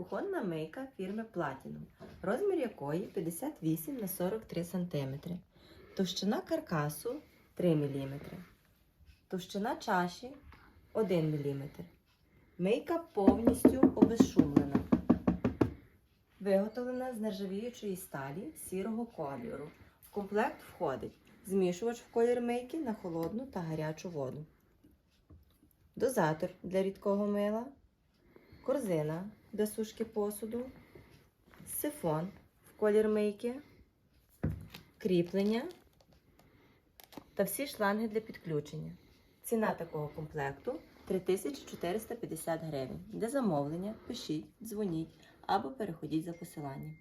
Кухонна мийка фірми Platinum, розмір якої 58 на 43 см. Товщина каркасу 3 мм. Товщина чаші 1 мм. Мийка повністю обезшумлена. Виготовлена з нержавіючої сталі сірого кольору. В комплект входить змішувач в колір мийки на холодну та гарячу воду, дозатор для рідкого мила, корзина для сушки посуду, сифон в колір мийки, кріплення та всі шланги для підключення. Ціна такого комплекту 3450 гривень. Для замовлення пишіть, дзвоніть або переходіть за посиланням.